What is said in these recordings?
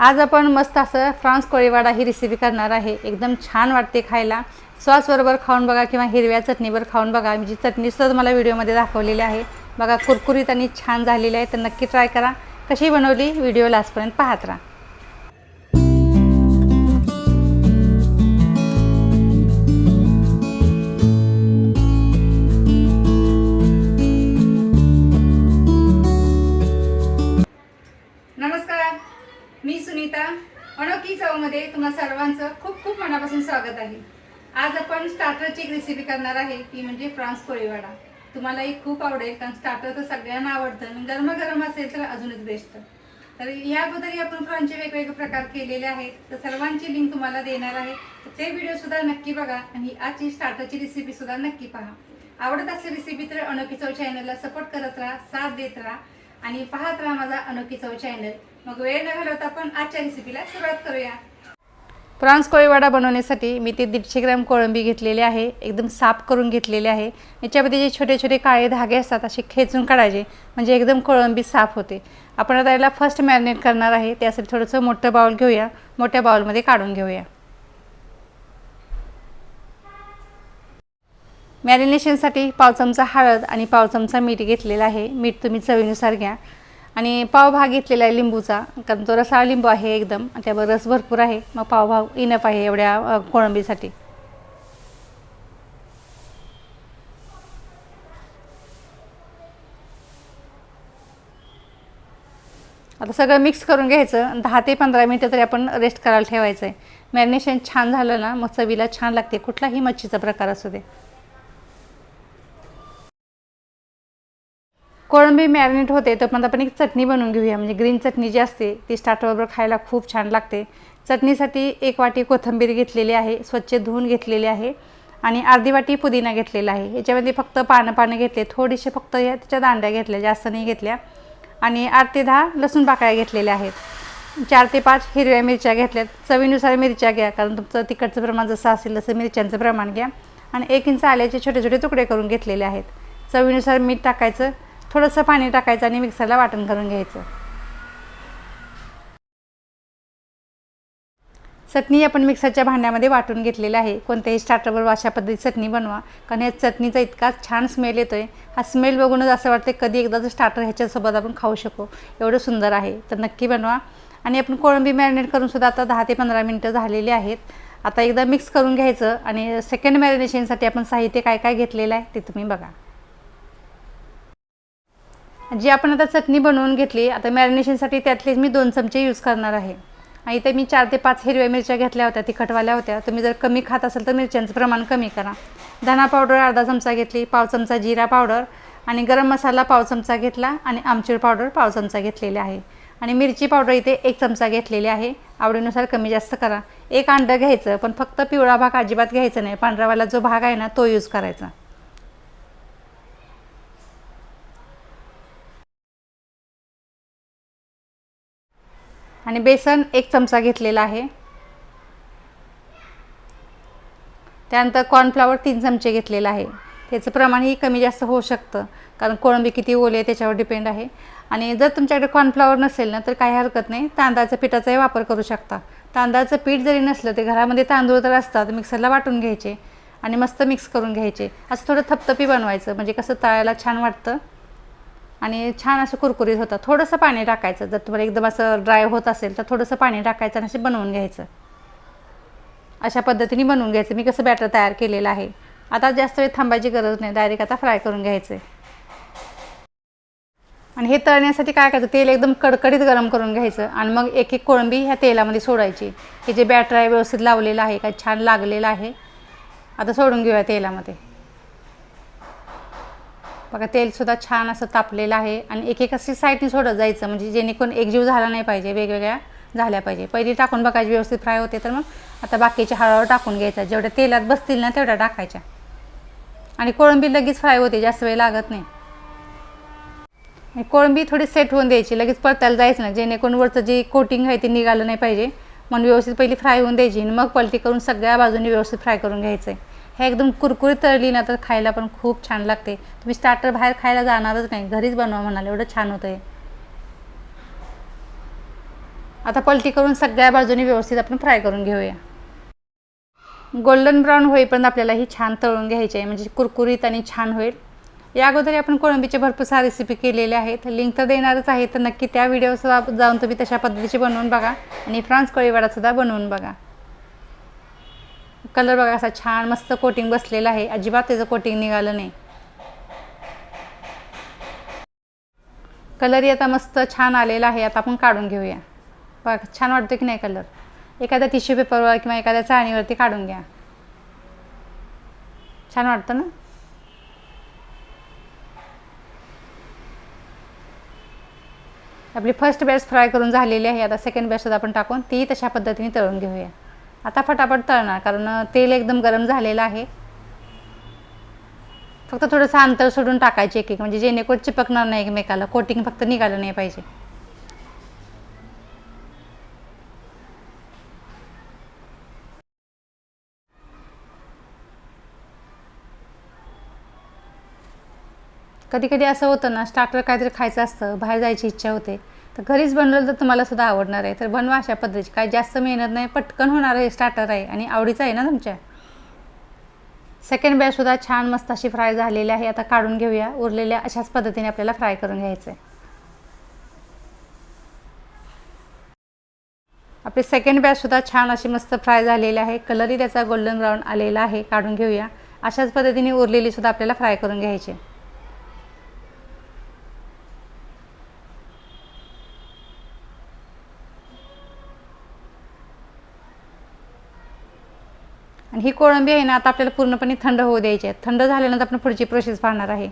आज आपण मस्त असं फ्रान्स कोळीवाडा ही रेसिपी करणार आहे. एकदम छान वाटते खायला. सॉसबरोबर खाऊन बघा किंवा हिरव्या चटणीवर खाऊन बघा. मी जी चटणी सुद्धा तुम्हाला व्हिडिओमध्ये दाखवलेली आहे. बघा कुरकुरीत आणि छान झालेली आहे. तर नक्की ट्राय करा. कशी बनवली? व्हिडिओ लास्टपर्यंत पाहत राहा. सगळ्यांचं खूप खूप मनापासून स्वागत आहे. आज आपण स्टार्टरची एक रेसिपी करणार आहे ती म्हणजे फ्रान्स कोळीवाडा तुम्हालाही खूप आवडेल कारण स्टार्टर तर सगळ्यांना आवडतं. आणि गरमागरम असेल तर अजूनच बेस्ट तर या अगोदरही आपण फ्रान्सचे वेगवेगळे प्रकार केलेले आहेत. तर सर्वांची लिंक तुम्हाला देणार आहे. ते व्हिडिओ सुद्धा नक्की बघा आणि आजची स्टार्टरची रेसिपी सुद्धा नक्की पहा. आवडत असेल रेसिपी तर अनोखी चव चॅनलला सपोर्ट करत राहा साथ देत राहा आणि पाहत राहा माझा अनोखी चव चॅनल मग वेळ न घालवता आपण आजच्या रेसिपीला सुरुवात करूया. फ्रान्स कोळीवाडा बनवण्यासाठी मी ते दीडशे ग्रॅम कोळंबी घेतलेली आहे एकदम साफ करून घेतलेली आहे. याच्यामध्ये जे छोटे छोटे काळे धागे असतात असे खेचून काढायचे म्हणजे एकदम कोळंबी साफ होते. आपण आता याला फर्स्ट मॅरिनेट करणार आहे त्यासाठी थोडंसं मोठं बाउल घेऊया. मोठ्या बाउलमध्ये काढून घेऊया. मॅरिनेशनसाठी पाव चमचा हळद आणि पाव चमचा मीठ घेतलेला आहे. मीठ तुम्ही चवीनुसार घ्या. आणि पावभाग घेतलेला आहे लिंबूचा. कारण तो रसाळ लिंबू आहे एकदम. आणि त्यावर रस भरपूर आहे. मग पावभाग इनप आहे एवढ्या कोळंबीसाठी. आता सगळं मिक्स करून घ्यायचं. दहा ते पंधरा मिनटं तरी आपण रेस्ट करायला ठेवायचं आहे मॅरिनेशन छान झालं ना? मग चवीला छान लागते. कुठलाही मच्छीचा प्रकार असू दे. कोळंबी मॅरिनेट होते तोपर्यंत आपण एक चटणी बनवून घेऊया. म्हणजे ग्रीन चटणी जी असते ती स्टार्टरबरोबर खायला खूप छान लागते. चटणीसाठी एक वाटी कोथिंबीर घेतलेली आहे स्वच्छ धुवून घेतलेली आहे आणि अर्धी वाटी पुदिना घेतलेला आहे. याच्यामध्ये फक्त पानं पानं घेतले थोडीसे फक्त या त्याच्या दांड्या घेतल्या जास्त नाही घेतल्या. आणि आठ ते दहा लसूण पाकळ्या घेतलेल्या आहेत. चार ते पाच हिरव्या मिरच्या घेतल्यात चवीनुसार मिरच्या घ्या कारण तुमचं तिखटचं प्रमाण जसं असेल तसं मिरच्यांचं प्रमाण घ्या. आणि एक इंच आल्याचे छोटे छोटे तुकडे करून घेतलेले आहेत. चवीनुसार मीठ टाकायचं थोडंसं पाणी टाकायचं आणि मिक्सरला वाटण करून घ्यायचं. चटणी आपण मिक्सरच्या भांड्यामध्ये वाटून घेतलेली आहे. कोणत्याही स्टार्टरवर अशा पद्धतीची चटणी बनवा. कारण या चटणीचा इतका छान स्मेल येतो आहे हा स्मेल बघूनच असं वाटतं कधी एकदाचं स्टार्टर ह्याच्यासोबत आपण खाऊ शकू. एवढं सुंदर आहे. तर नक्की बनवा. आणि आपण कोळंबी मॅरिनेट करूनसुद्धा आता दहा ते पंधरा मिनटं झालेली आहेत. आता एकदा मिक्स करून घ्यायचं आणि सेकंड मॅरिनेशनसाठी आपण साहित्य काय काय घेतलेलं आहे ते तुम्ही बघा. जी आपण आता चटणी बनवून घेतली आता मॅरिनेशनसाठी त्यातले मी दोन चमचे यूज करणार आहे. आणि इथे मी चार ते पाच हिरव्या मिरच्या घेतल्या होत्या तिखटवाल्या होत्या. तुम्ही जर कमी खात असाल तर मिरच्यांचं प्रमाण कमी करा. धना पावडर अर्धा चमचा घेतली पाव चमचा जिरा पावडर आणि गरम मसाला पाव चमचा घेतला आणि आमचूर पावडर पाव चमचा घेतलेला आहे. आणि मिरची पावडर इथे एक चमचा घेतलेली आहे. आवडीनुसार कमी जास्त करा. एक अंडं घ्यायचं पण फक्त पिवळा भाग अजिबात घ्यायचा नाही. पांढरावाला जो भाग आहे ना तो यूज करायचा. आणि बेसन एक चमचा घेतलेला आहे. त्यानंतर कॉर्नफ्लावर तीन चमचे घेतलेला आहे. त्याचं प्रमाणही कमी जास्त होऊ शकतं कारण कोळंबी किती ओले आहे त्याच्यावर डिपेंड आहे. आणि जर तुमच्याकडे कॉर्नफ्लावर नसेल ना तर काही हरकत नाही. तांदळाच्या पिठाचाही वापर करू शकता. तांदळाचं पीठ जरी नसलं ते घरामध्ये तांदूळ तर असतात मिक्सरला वाटून घ्यायचे आणि मस्त मिक्स करून घ्यायचे. असं थोडं थपथपी बनवायचं म्हणजे कसं तळायला छान वाटतं. आणि छान असं कुरकुरीत होतं. थोडंसं पाणी टाकायचं. जर तुम्हाला एकदम असं ड्राय होत असेल तर थोडंसं पाणी टाकायचं आणि असे बनवून घ्यायचं. अशा पद्धतीने बनवून घ्यायचं. मी कसं बॅटर तयार केलेलं आहे. आता जास्त वेळ थांबायची गरज नाही. डायरेक्ट आता फ्राय करून घ्यायचं आहे. आणि हे तळण्यासाठी काय करायचं? तेल एकदम कडकडीत गरम करून घ्यायचं. आणि मग एक एक कोळंबी ह्या तेलामध्ये सोडायची. हे जे बॅटर आहे व्यवस्थित लावलेलं आहे काय छान लागलेलं आहे. आता सोडून घेऊया तेलामध्ये. बघा तेलसुद्धा छान असं तापलेलं आहे आणि एक एक अशी साईडने सोडत जायचं म्हणजे जेणेकरून एकजीव झाला नाही पाहिजे वेगवेगळ्या झाल्या पाहिजे. पहिली टाकून बघायची व्यवस्थित फ्राय होते तर मग आता बाकीच्या हळूहळू टाकून घ्यायचा. जेवढ्या तेलात बसतील ना तेवढ्या टाकायच्या. आणि कोळंबी लगेच फ्राय होते जास्त वेळ लागत नाही. आणि कोळंबी थोडी सेट होऊन द्यायची लगेच परतायला जायचं ना जेणेकरून वरचं जे कोटिंग आहे ते निघालं नाही पाहिजे. म्हणून व्यवस्थित पहिली फ्राय होऊन द्यायची आणि मग पलटी करून सगळ्या बाजूनी व्यवस्थित फ्राय करून घ्यायचं आहे हे एकदम कुरकुरीत तळली ना तर खायला पण खूप छान लागते. तुम्ही स्टार्टर बाहेर खायला जाणारच नाही. घरीच बनवा म्हणाल. एवढं छान होतं आहे आता पलटी करून सगळ्या बाजूने व्यवस्थित आपण फ्राय करून घेऊया. गोल्डन ब्राऊन होईपर्यंत आपल्याला ही छान तळून घ्यायची आहे. म्हणजे कुरकुरीत आणि छान होईल. या अगोदर आपण कोळंबीचे भरपूर सारे रेसिपी केलेल्या आहेत. लिंक तर देणारच आहे तर नक्की त्या व्हिडिओसुद्धा जाऊन तुम्ही तशा पद्धतीचे बनवून बघा. आणि फ्रान्स कोळीवाडासुद्धा बनवून बघा. कलर बघा असा छान मस्त कोटिंग बसलेला आहे. अजिबात त्याचं कोटिंग निघालं नाही. कलरही आता मस्त छान आलेला आहे. आता आपण काढून घेऊया. बघा छान वाटतो की नाही कलर एखाद्या टिश्यू पेपरवर किंवा एखाद्या चाळणीवरती काढून घ्या. छान वाटतं ना? आपली फर्स्ट बॅच फ्राय करून झालेली आहे. आता सेकंड बॅचसुद्धा आपण टाकून ती तशा पद्धतीने तळून घेऊया. आता फटाफट तळणार कारण तेल एकदम गरम झालेलं आहे. फक्त थोडंसं अंतर सोडून टाकायचे एक एक म्हणजे जेणेकरून चिपकणार नाही एकमेकाला कोटिंग फक्त निघालं नाही पाहिजे. कधी कधी असं होतं ना स्टार्टर काहीतरी खायचं असतं बाहेर जायची इच्छा होते. तर घरीच बनवलं तर तुम्हाला सुद्धा आवडणार आहे. तर बनवा अशा पद्धतीची. काय जास्त मेहनत नाही पटकन होणार आहे स्टार्टर आहे आणि आवडीचं आहे ना तुमच्या? सेकंड बॅचसुद्धा छान मस्त अशी फ्राय झालेली आहे. आता काढून घेऊया. उरलेल्या अशाच पद्धतीने आपल्याला फ्राय करून घ्यायचं आहे आपली सेकंड बॅचसुद्धा छान अशी मस्त फ्राय झालेली आहे. कलरही त्याचा गोल्डन ब्राऊन आलेला आहे. काढून घेऊया. अशाच पद्धतीने उरलेलीसुद्धा आपल्याला फ्राय करून घ्यायची आणि ही कोळंबी आहे ना आता आपल्याला पूर्णपणे थंड होऊ द्यायची आहे. थंड झाल्यानंतर आपण पुढची प्रोसेस पाहणार आहे.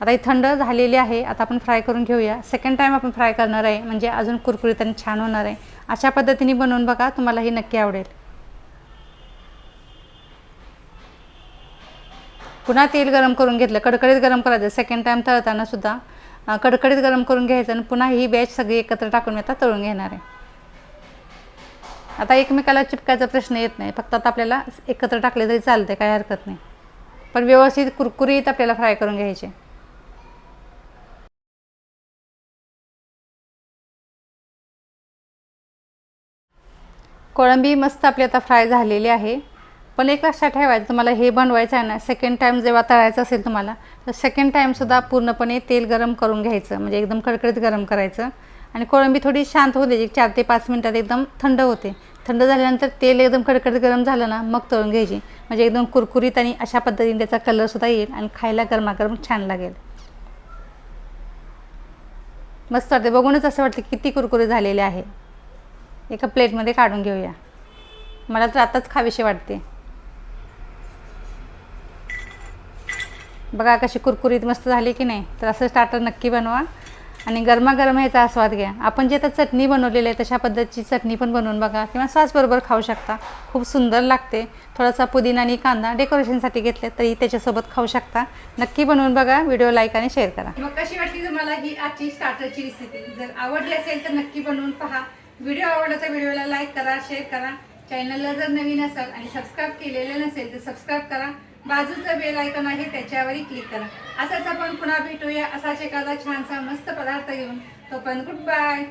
आता ही थंड झालेली आहे आता आपण फ्राय करून घेऊया. सेकंड टाईम आपण फ्राय करणार आहे म्हणजे अजून कुरकुरीत आणि छान होणार आहे. अशा पद्धतीने बनवून बघा तुम्हाला ही नक्की आवडेल. पुन्हा तेल गरम करून घेतलं कडकडीत गरम करायचं. सेकंड टाईम तळताना सुद्धा कडकडीत गरम करून घ्यायचं आणि पुन्हा ही बॅच सगळी एकत्र टाकून मी आता तळून घेणार आहे. आता एकमेकाला चिपकायचा प्रश्न येत नाही. फक्त आता आपल्याला एकत्र टाकले तरी चालते काही हरकत नाही. पण व्यवस्थित कुरकुरीत आपल्याला फ्राय करून घ्यायचे. कोळंबी मस्त आपली आता फ्राय झालेली आहे. पण एक लक्षात ठेवायचं तुम्हाला हे बनवायचं आहे ना सेकंड टाईम जेव्हा तळायचं असेल तुम्हाला तर सेकंड टाईमसुद्धा पूर्णपणे तेल गरम करून घ्यायचं. म्हणजे एकदम कडकडीत गरम करायचं. आणि कोळंबी थोडी शांत होऊ द्यायची. चार ते पाच मिनटात एकदम थंड होते. थंड झाल्यानंतर तेल एकदम कडकडीत गरम झालं ना मग तळून घ्यायची. म्हणजे एकदम कुरकुरीत आणि अशा पद्धतीने त्याचा कलरसुद्धा येईल आणि खायला गरमागरम छान लागेल. मस्त वाटते बघूनच असं वाटतं किती कुरकुरी झालेले आहे. एका प्लेटमध्ये काढून घेऊया. मला तर आताच खावीशी वाटते. बघा कशी कुरकुरीत मस्त झाली की नाही. तर असं स्टार्टर नक्की बनवा. आणि गरमागरम ह्याचा आस्वाद घ्या. आपण जे आता चटणी बनवलेली आहे तशा पद्धतीची चटणी पण बनवून बघा किंवा सॉसबरोबर खाऊ शकता. खूप सुंदर लागते. थोडासा पुदिना आणि कांदा डेकोरेशनसाठी घेतले तरी त्याच्यासोबत खाऊ शकता. नक्की बनवून बघा व्हिडिओ लाईक आणि शेअर करा. मग कशी वाटली तुम्हाला ही आजची स्टार्टरची रेसिपी जर आवडली असेल तर नक्की बनवून पहा. व्हिडिओ आवडला तर व्हिडिओला लाईक करा शेअर करा. चॅनलला जर नवीन असाल आणि सबस्क्राईब केलेलं नसेल तर सबस्क्राईब करा. बाजूचं बेल ऐकून आहे त्याच्यावरही क्लिक करा. असाच आपण पुन्हा भेटूया. असाच एखादा छानसा मस्त पदार्थ घेऊन. पण गुड बाय